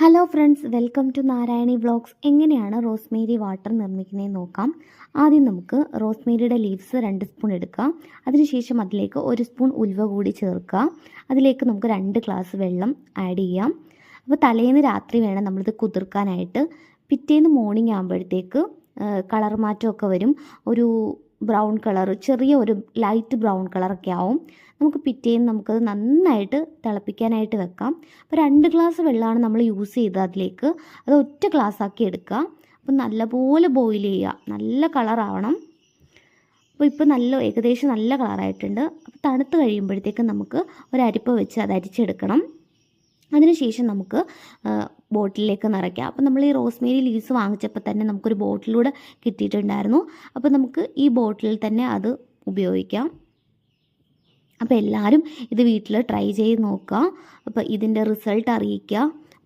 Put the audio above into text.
Hello friends welcome to Narayani vlogs എങ്ങനെയാണ് rosemary water നിർമ്മിക്കുന്നതെന്ന് നോക്കാം. ആദ്യം നമുക്ക് റോസ്മേരിയുടെ ലീവ്സ് രണ്ട് സ്പൂൺ എടുക്കാം. അതിനുശേഷം അതിലേക്ക് ഒരു സ്പൂൺ ഉലുവ കൂടി ചേർക്കുക അതിലേക്ക് നമുക്ക് രണ്ട് ഗ്ലാസ് വെള്ളം ആഡ് ചെയ്യാം. അപ്പോൾ തലേന്ന് രാത്രി വേണം നമ്മളിത് കുതിർക്കാനായിട്ട്. പിറ്റേന്ന് മോർണിംഗ് ആകുമ്പോഴത്തേക്ക് കളർ മാറ്റമൊക്കെ വരും. ഒരു ബ്രൗൺ കളർ ചെറിയ ഒരു ലൈറ്റ് ബ്രൗൺ കളറൊക്കെ ആവും. നമുക്ക് പിറ്റേന്ന് നമുക്കത് നന്നായിട്ട് തിളപ്പിക്കാനായിട്ട് വെക്കാം. അപ്പോൾ രണ്ട് ഗ്ലാസ് വെള്ളമാണ് നമ്മൾ യൂസ് ചെയ്തത് അതിലേക്ക്. അത് ഒറ്റ ഗ്ലാസ് ആക്കി എടുക്കുക. അപ്പോൾ നല്ലപോലെ ബോയിൽ ചെയ്യുക. നല്ല കളറാവണം അപ്പോൾ ഇപ്പോൾ നല്ല ഏകദേശം നല്ല കളറായിട്ടുണ്ട് അപ്പോൾ തണുത്ത് കഴിയുമ്പോഴത്തേക്കും നമുക്ക് ഒരു അരിപ്പ വെച്ച് അത് അരിച്ചെടുക്കണം. അതിനുശേഷം നമുക്ക് ബോട്ടിലേക്ക് നിറയ്ക്കാം. അപ്പോൾ നമ്മൾ ഈ റോസ്മേരി ലീവ്സ് വാങ്ങിച്ചപ്പോൾ തന്നെ നമുക്കൊരു ബോട്ടിലൂടെ കിട്ടിയിട്ടുണ്ടായിരുന്നു. അപ്പോൾ നമുക്ക് ഈ ബോട്ടിലിൽ തന്നെ അത് ഉപയോഗിക്കാം. അപ്പോൾ എല്ലാവരും ഇത് വീട്ടിൽ ട്രൈ ചെയ്ത് നോക്കുക. അപ്പോൾ ഇതിന്റെ റിസൾട്ട് അറിയിക്കുക.